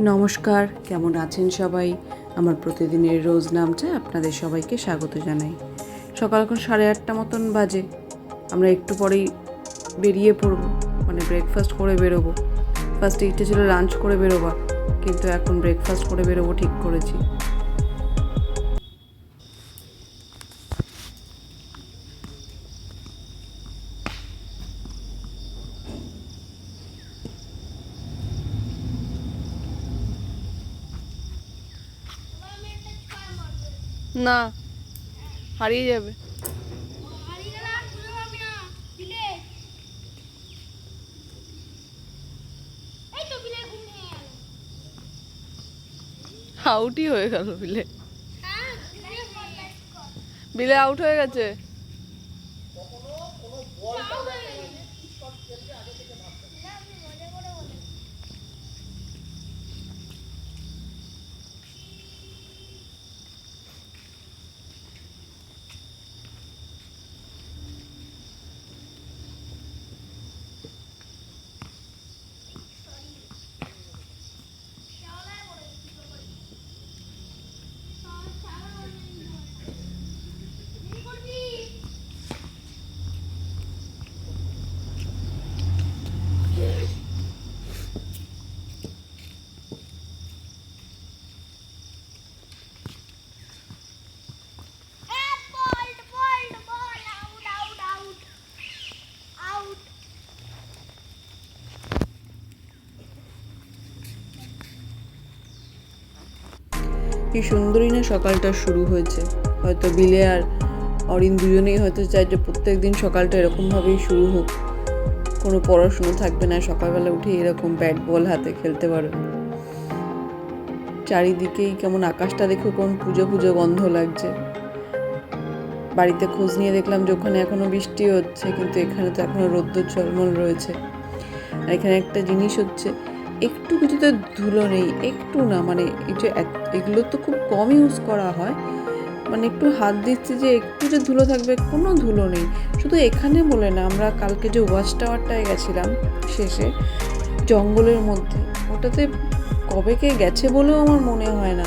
নমস্কার, কেমন আছেন সবাই? আমার প্রতিদিনের রোজ নামটা আপনাদের সবাইকে স্বাগত জানাই। সকাল এখন সাড়ে আটটা মতন বাজে। আমরা একটু পরেই বেরিয়ে পড়ব মানে ব্রেকফাস্ট করে বেরোবো। ফার্স্ট ইচ্ছে ছিল লাঞ্চ করে বেরোবা কিন্তু এখন ব্রেকফাস্ট করে বেরোবো ঠিক করেছি। না হারিয়ে যাবে। আউটই হয়ে গেল বিলে বিলে আউট হয়ে গেছে। কি সুন্দরই না সকালটা শুরু হয়েছে। হয়তো বিলে আর অরিন দুজনেই হয়তো চায় যে প্রত্যেক দিন সকালটা এরকমভাবেই শুরু হোক। কোনো পড়াশুনো থাকবে না, সকালবেলা উঠে এরকম ব্যাট বল হাতে খেলতে পারবে চারিদিকেই কেমন আকাশটা দেখে কেমন পুজো পুজো গন্ধ লাগছে। বাড়িতে খোঁজ নিয়ে দেখলাম যে ওখানে এখনও বৃষ্টি হচ্ছে, কিন্তু এখানে তো এখনও রোদ্দুর ঝলমল রয়েছে। আর এখানে একটা জিনিস হচ্ছে একটু কিছুতে ধুলো নেই, একটু না মানে এই যে এগুলো তো খুব কম ইউজ করা হয়। মানে একটু হাত দিচ্ছি যে একটু যে ধুলো থাকবে, কোনো ধুলো নেই। শুধু এখানে বলে না, আমরা কালকে যে ওয়াচ টাওয়ারটায় গেছিলাম শেষে, জঙ্গলের মধ্যে, ওটাতে কবে কে গেছে বলেও আমার মনে হয় না।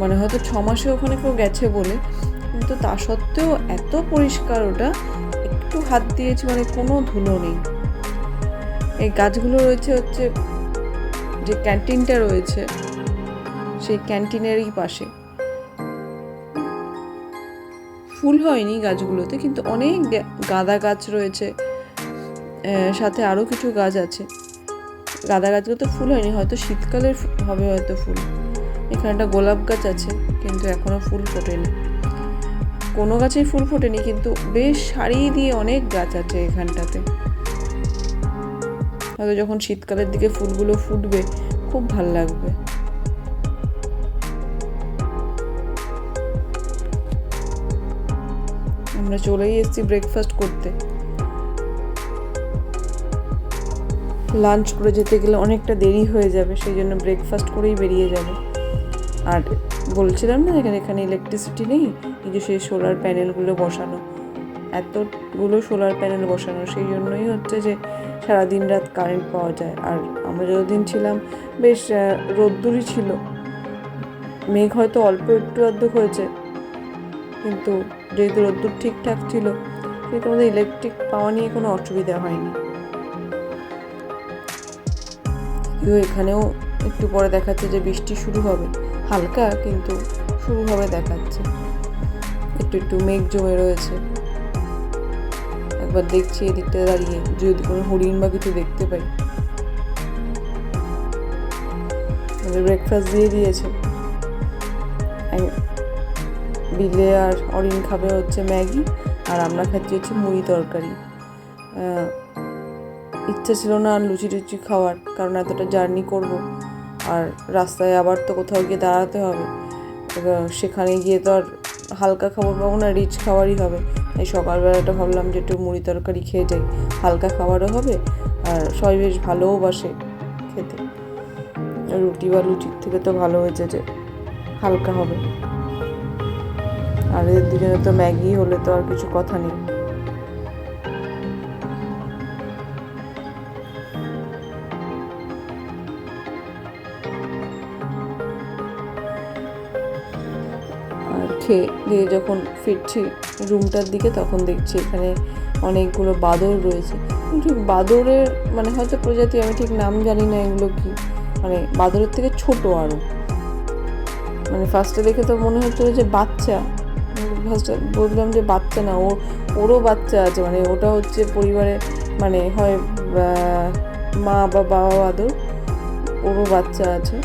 মানে হয়তো ছ মাসে ওখানে কেউ গেছে বলে, কিন্তু তা সত্ত্বেও এত পরিষ্কার ওটা, একটু হাত দিয়েছি মানে কোনো ধুলো নেই। এই গাছগুলো রয়েছে হচ্ছে যে ক্যান্টিনটা রয়েছে, সেই ক্যান্টিনেরই পাশে। ফুল হয়নি গাছগুলোতে, কিন্তু অনেক গাঁদা গাছ রয়েছে সাথে আরও কিছু গাছ আছে। গাঁদা গাছগুলোতে ফুল হয়নি, হয়তো শীতকালে হবে হয়তো ফুল। এখানে একটা গোলাপ গাছ আছে, কিন্তু এখনও ফুল ফোটেনি। কোনো গাছেই ফুল ফোটেনি, কিন্তু বেশ সারি দিয়ে অনেক গাছ আছে এখানটাতে। হয়তো যখন শীতকালের দিকে ফুলগুলো ফুটবে, খুব ভালো লাগবে। আমরা চলেই এসেছি ব্রেকফাস্ট করতে। লাঞ্চ করে যেতে গেলে অনেকটা দেরি হয়ে যাবে, সেই জন্য ব্রেকফাস্ট করেই বেরিয়ে যাবে। আর বলছিলাম না, এখানে এখানে ইলেকট্রিসিটি নেই যে সেই সোলার প্যানেলগুলো বসানো। এতগুলো সোলার প্যানেল বসানো, সেই জন্যই হচ্ছে যে সারা দিন রাত কারেন্ট পাওয়া যায়। আর আমরা যতদিন ছিলাম, বেশ রোদ্দুরই ছিল। মেঘ হয়তো অল্প একটু অর্ধেক হয়েছে, কিন্তু যেহেতু রোদ্দুর ঠিকঠাক ছিল, সেহেতু আমাদের ইলেকট্রিক পাওয়া নিয়ে কোনো অসুবিধা হয়নি। যদিও এখানেও একটু পরে দেখাচ্ছে যে বৃষ্টি শুরু হবে। হালকা, কিন্তু শুরু হবে দেখাচ্ছে। একটু একটু মেঘ জমে রয়েছে। একবার দেখছি, এদিকটা দাঁড়িয়ে। যদি কোনো হরিণ বা কিছু দেখতে পাই। ব্রেকফাস্ট দিয়ে দিয়েছে। বিলে আর অরিন খাবে হচ্ছে ম্যাগি, আর আমরা খাচ্ছি হচ্ছে মুড়ি তরকারি। ইচ্ছা ছিল না আর লুচি টুচি খাওয়ার, কারণ এতটা জার্নি করব। আর রাস্তায় আবার তো কোথাও গিয়ে দাঁড়াতে হবে। সেখানে গিয়ে তো আর হালকা খাবার পাবো না রিচ খাবারই হবে। এই সকালবেলাটা ভাবলাম যে একটু মুড়ি তরকারি খেয়ে যাই। হালকা খাবারও হবে আর সবাই বেশ ভালোও বাসে খেতে। রুটি বা লুচির থেকে তো ভালো হয়েছে যে হালকা হবে। আর এদের দুজনে তো ম্যাগি হলে তো আর কিছু কথা নেই। আর খেয়ে দিয়ে যখন ফিরছি রুমটার দিকে, তখন দেখছি এখানে অনেকগুলো বাদর রয়েছে। ঠিক বাদরের মানে হয়তো প্রজাতি, আমি ঠিক নাম জানি না এগুলো কি মানে বাদরের থেকে ছোট আরও মানে ফার্স্টে দেখে তো মনে হচ্ছিল যে বাচ্চা। ফার্স্টে বললাম যে বাচ্চা না, ও, ওরও বাচ্চা আছে মানে ওটা হচ্ছে পরিবারে মানে হয় মা, বা বাবা বাদর, ওরও বাচ্চা আছে।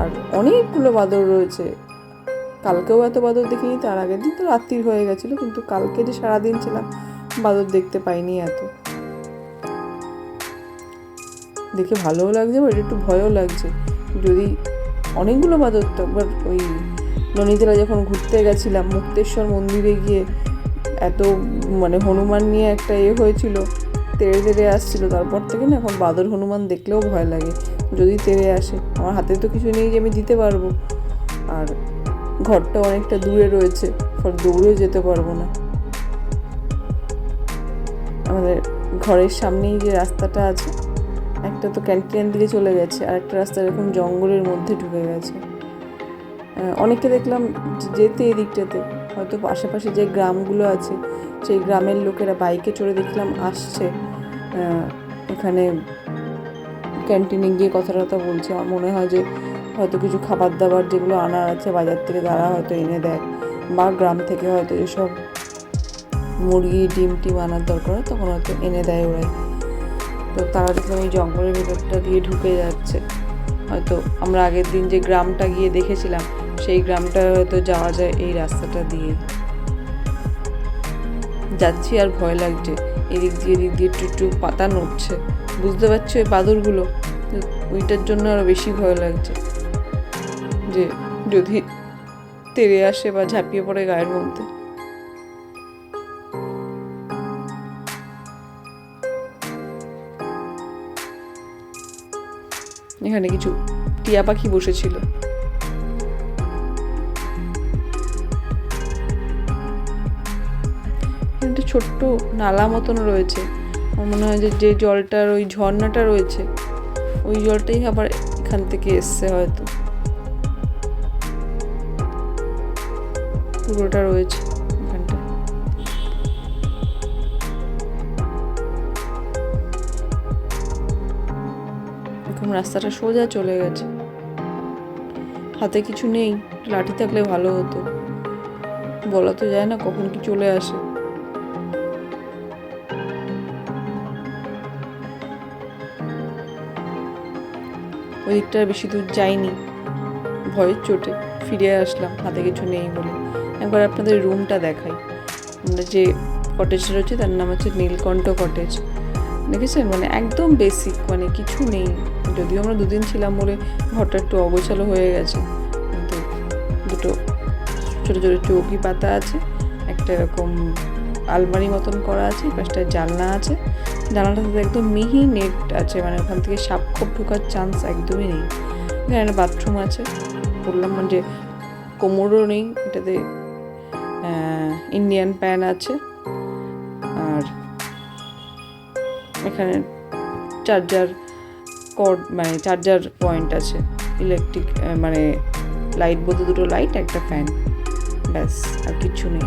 আর অনেকগুলো বাদর রয়েছে। কালকেও এত বাদর দেখিনি, তার আগের দিন তো রাত্রির হয়ে গেছিল, কিন্তু কালকে যে সারাদিন ছিলাম, বাদর দেখতে পাইনি এত। দেখে ভালোও লাগছে আবার একটু ভয়ও লাগছে। যদি অনেকগুলো বাদর তো একবার ওই ননীতলা যখন ঘুরতে গেছিলাম, মুক্তেশ্বর মন্দিরে গিয়ে এত মানে হনুমান নিয়ে একটা এ হয়েছিল তেড়ে তেড়ে আসছিল, তারপর থেকে না এখন বাদর হনুমান দেখলেও ভয় লাগে, যদি তেড়ে আসে। আমার হাতে তো কিছু নেই যে আমি দিতে পারব। আর ঘরটা অনেকটা দূরে রয়েছে ফলে দৌড়েও যেতে পারব না। আমাদের ঘরের সামনেই যে রাস্তাটা আছে একটা তো ক্যান্টিনের দিকে চলে গেছে আর একটা রাস্তা এরকম জঙ্গলের মধ্যে ঢুকে গেছে। আহ, অনেককে দেখলাম যেতে এই দিকটাতে হয়তো পাশাপাশি যে গ্রামগুলো আছে সেই গ্রামের লোকেরা বাইকে চড়ে দেখলাম আসছে। এখানে ক্যান্টিনে গিয়ে কথা টথা বলছে আমার মনে হয় যে হয়তো কিছু খাবার দাবার যেগুলো আনার আছে বাজার থেকে, তারা হয়তো এনে দেয় বা গ্রাম থেকে হয়তো এসব মুরগি, ডিম টিম আনার দরকার হয়, তখন হয়তো এনে দেয় ওরাই। তো তারা দেখলাম এই জঙ্গলের ভেতরটা দিয়ে ঢুকে যাচ্ছে। হয়তো আমরা আগের দিন যে গ্রামটা গিয়ে দেখেছিলাম, সেই গ্রামটা হয়তো যাওয়া যায় এই রাস্তাটা দিয়ে। যাচ্ছি আর ভয় লাগছে। এদিক দিয়ে এদিক দিয়ে একটু একটু পাতা নড়ছে। বুঝতে পারছি ওই বাদরগুলো, ওইটার জন্য আরও বেশি ভয় লাগছে। যে যদি তেড়ে আসে বা ঝাঁপিয়ে পড়ে গায়ের মধ্যে। এখানে কিছু টিয়া পাখি বসেছিল। একটা ছোট্ট নালা মতন রয়েছে। মনে হয় যে যে জলটার, ওই ঝর্ণাটা রয়েছে, ওই জলটাই আবার এখান থেকে এসছে হয়তো। পুরোটা রয়েছে রাস্তাটা সোজা চলে গেছে। হাতে কিছু নেই, লাঠি থাকলে ভালো হতো। বলা তো যায় না কখন কি চলে আসে। ওই দিকটা বেশি দূর যাইনি। ভয়ের চোটে ফিরে আসলাম, হাতে কিছু নেই বলে। একবার আপনাদের রুমটা দেখাই। আমরা যে কটেজটা রয়েছে, তার নাম হচ্ছে নীলকণ্ঠ কটেজ দেখেছেন? মানে একদম বেসিক মানে কিছু নেই। যদিও আমরা দুদিন ছিলাম বলে ঘরটা একটু অগোছালো হয়ে গেছে। কিন্তু দুটো ছোটো ছোটো চৌকি পাতা আছে, একটা এরকম আলমারি মতন করা আছে পাশটা জানলা আছে। জানলাটাতে একদম মিহি নেট আছে মানে ওখান থেকে সাপ ঢোকার চান্স একদমই নেই। এখানে বাথরুম আছে। বললাম যে কোমরও নেই, এটাতে ইন্ডিয়ান প্যান আছে। আর এখানে চার্জার কর্ড মানে চার্জার পয়েন্ট আছে। ইলেকট্রিক মানে লাইট বলতে দুটো লাইট একটা ফ্যান ব্যাস, আর কিচ্ছু নেই।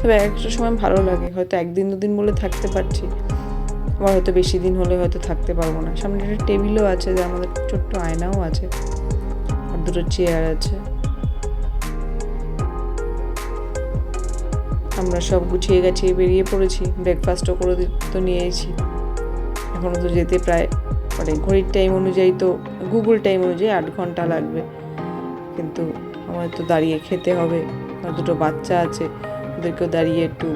তবে একটা সময় ভালো লাগে। হয়তো একদিন দুদিন বলে থাকতে পারছি। আবার হয়তো বেশি দিন হলে হয়তো থাকতে পারব না। সামনে একটা টেবিলও আছে যে আমাদের ছোট্ট আয়নাও আছে। আর দুটো চেয়ার আছে। আমরা সব গুছিয়ে গেছি বেরিয়ে পড়েছি ব্রেকফাস্টও করে তো নিয়েছি এখনও তো যেতে প্রায় মানে ঘড়ির টাইম অনুযায়ী তো গুগল টাইম অনুযায়ী আট ঘণ্টা লাগবে। কিন্তু আমার তো দাঁড়িয়ে খেতে হবে, আর দুটো বাচ্চা আছে, ওদেরকেও দাঁড়িয়ে একটু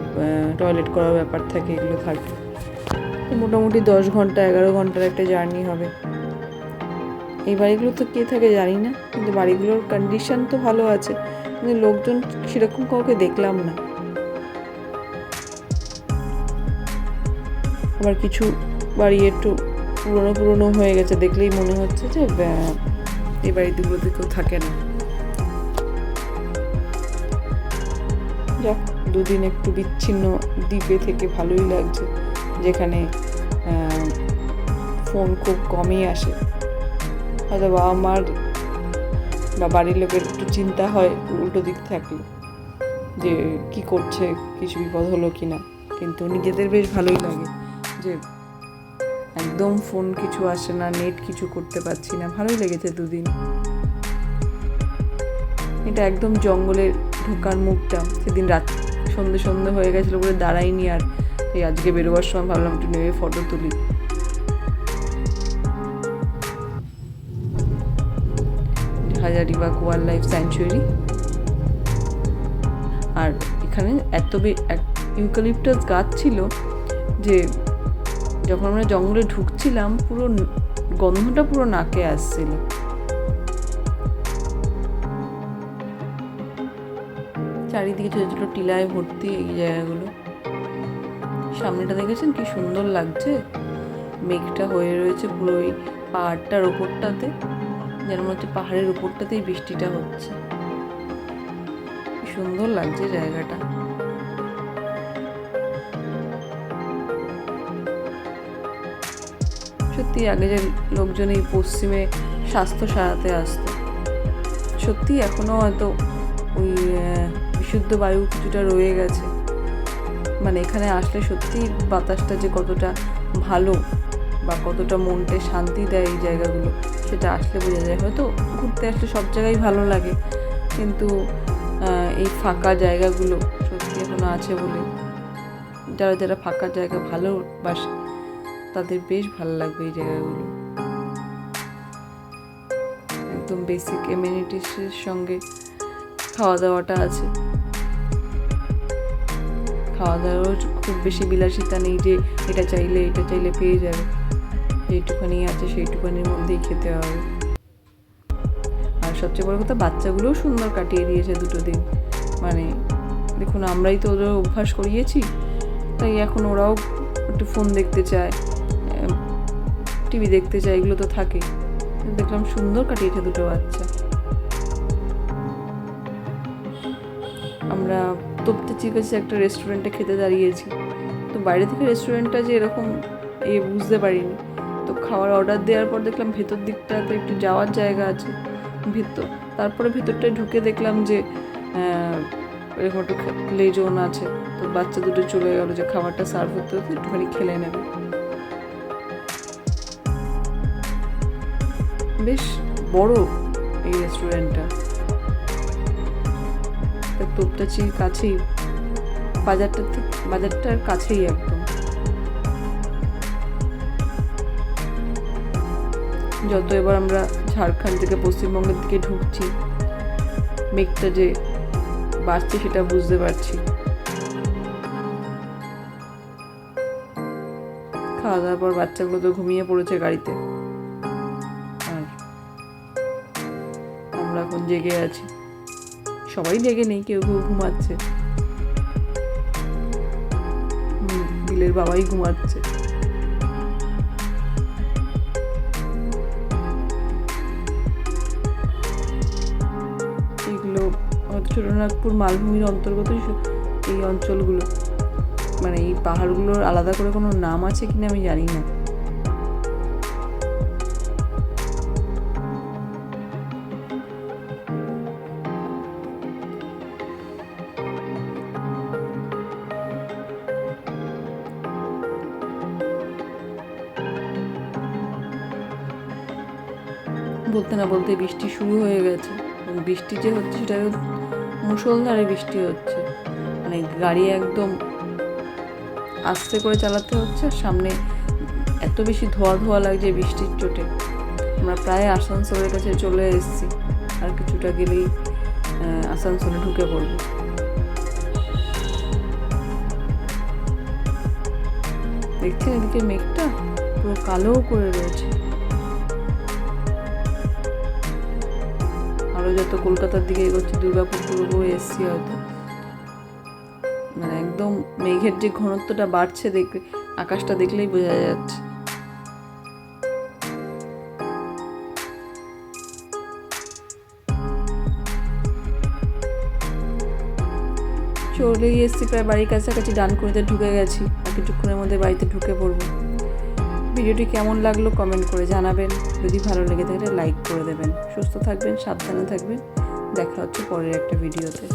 টয়লেট করার ব্যাপার থাকে, এগুলো থাকে। মোটামুটি দশ ঘণ্টা, এগারো ঘণ্টার একটা জার্নি হবে। এই বাড়িগুলো তো কে থাকে জানি না, কিন্তু বাড়িগুলোর কন্ডিশন তো ভালো আছে। কিন্তু লোকজন সেরকম কাউকে দেখলাম না। আবার কিছু বাড়ি একটু পুরনো পুরনো হয়ে গেছে, দেখলেই মনে হচ্ছে যে এই বাড়িগুলোতে কেউ থাকে না। যাক, দুদিন একটু বিচ্ছিন্ন দ্বীপে থেকে ভালোই লাগছে, যেখানে ফোন খুব কমই আসে। হয়তো বাবা মার বা বাড়ির লোকের একটু চিন্তা হয়, উল্টো দিক থাকলে, যে কি করছে, কিছু বিপদ হলো কি না কিন্তু নিজেদের বেশ ভালোই লাগে। যে একদম ফোন কিছু আসে না নেট কিছু করতে পারছি না, ভালোই লেগেছে দুদিন। এটা একদম জঙ্গলের ঢোকার মুখটা, সেদিন রাত সন্ধে সন্ধে হয়ে গেছিল বলে দাঁড়াইনি আর এই আজকে বেরোবার সময় ভাবলাম একটু নেমে ফটো তুলি। হাজারিবাগ ওয়াইল্ড লাইফ স্যাঞ্চুয়ারি আর এখানে এত ইউক্যালিপটাস গাছ ছিল যে যখন আমরা জঙ্গলে ঢুকছিলাম, পুরো গন্ধটা পুরো নাকে আসছিল। চারিদিকে ছোটো ছোটো টিলায় ভর্তি এই জায়গাগুলো। সামনেটা দেখেছেন কি সুন্দর লাগছে? মেঘটা হয়ে রয়েছে পুরো ওই পাহাড়টার ওপরটাতে, যেন মনে হচ্ছে পাহাড়ের উপরটাতেই বৃষ্টিটা হচ্ছে। সুন্দর লাগছে জায়গাটা। সত্যি আগে যে লোকজন এই পশ্চিমে স্বাস্থ্য সারাতে আসতো সত্যি এখনও হয়তো ওই বিশুদ্ধ বায়ু কিছুটা রয়ে গেছে। মানে এখানে আসলে সত্যি বাতাসটা যে কতটা ভালো বা কতটা মনকে শান্তি দেয় এই জায়গাগুলো, সেটা আসলে বোঝা যায়। হয়তো ঘুরতে আসলে সব জায়গায় ভালো লাগে, কিন্তু এই ফাঁকা জায়গাগুলো সত্যি এখনও আছে বলে, যারা যারা ফাঁকা জায়গা ভালোবাসে তাদের বেশ ভালো লাগবে এই জায়গাগুলো। একদম বেসিক এমিনিটিসের সঙ্গে খাওয়া দাওয়াটা আছে। খাওয়া দাওয়ারও খুব বেশি বিলাসিতা নেই যে এটা চাইলে এটা চাইলে পেয়ে যাবে। যেইটুখানি আছে সেইটুখানির মধ্যেই খেতে হবে। আর সবচেয়ে বড় কথা, বাচ্চাগুলোও সুন্দর কাটিয়ে দিয়েছে দুটো দিন। মানে দেখুন, আমরাই তো ওদের অভ্যাস করিয়েছি, তাই এখন ওরাও একটু ফোন দেখতে চায়। টিভি দেখতে চায় এগুলো তো থাকে। দেখলাম সুন্দর কাটিয়েছে দুটো বাচ্চা। আমরা তোপ্তেচির কাছে একটা রেস্টুরেন্টে খেতে দাঁড়িয়েছি। তো বাইরে থেকে রেস্টুরেন্টটা যে এরকম এ বুঝতে পারিনি। তো খাওয়ার অর্ডার দেওয়ার পর দেখলাম ভেতর দিকটাতে একটু যাওয়ার জায়গা আছে। ভিতর, তারপরে ভিতরটায় ঢুকে দেখলাম যে এরকম একটু প্লে জোন আছে। তো বাচ্চা দুটো চলে গেলো যে খাবারটা সার্ভ হতে হতে একটুখানি খেলে নেবে। বেশ বড় এই রেস্টুরেন্টটা তোপটাচির কাছেই, বাজারটা থেকে বাজারটার কাছেই একদম। যত এবার আমরা ঝাড়খণ্ড থেকে পশ্চিমবঙ্গের দিকে ঢুকছি, মেঘটা যে বাড়ছে সেটা বুঝতে পারছি। খাওয়া দাওয়ার পর বাচ্চাগুলো তো ঘুমিয়ে পড়েছে গাড়িতে। আমরা এখন জেগে আছি। সবাই জেগে নেই, কেউ কেউ ঘুমাচ্ছে। বিলের বাবাই ঘুমাচ্ছে। এগুলো ছোটনাগপুর মালভূমির অন্তর্গতই সব এই অঞ্চলগুলো। মানে এই পাহাড়গুলোর আলাদা করে কোনো নাম আছে কিনা আমি জানি না। বলতে না বলতে বৃষ্টি শুরু হয়ে গেছে। বৃষ্টি যে হচ্ছে সেটা মুষলধারে বৃষ্টি হচ্ছে। মানে গাড়ি একদম আস্তে করে চালাতে হচ্ছে আর সামনে এত বেশি ধোয়া ধোয়া লাগছে বৃষ্টির চোটে। আমরা প্রায় আসানসোলের কাছে চলে এসেছি। আর কিছুটা গেলেই আসানসোলে ঢুকে পড়ব। দেখছেন এদিকে মেঘটা? পুরো কালো করে রয়েছে। আরও যত কলকাতার দিকে এগোচ্ছি দুর্গাপুর টুর্গাপুর এসছি হয়তো। মানে একদম মেঘের যে ঘনত্বটা বাড়ছে দেখে, আকাশটা দেখলেই বোঝা যাচ্ছে। চলেই এসছি, প্রায় বাড়ির কাছাকাছি ডানকুনিতে ঢুকে গেছি। আর কিছুক্ষণের মধ্যে বাড়িতে ঢুকে পড়ব। ভিডিওটি কেমন লাগল কমেন্ট করে জানাবেন। যদি ভালো লেগে থাকে, লাইক করে দেবেন। সুস্থ থাকবেন, সাবধানে থাকবেন। দেখা হচ্ছে পরের একটা ভিডিওতে।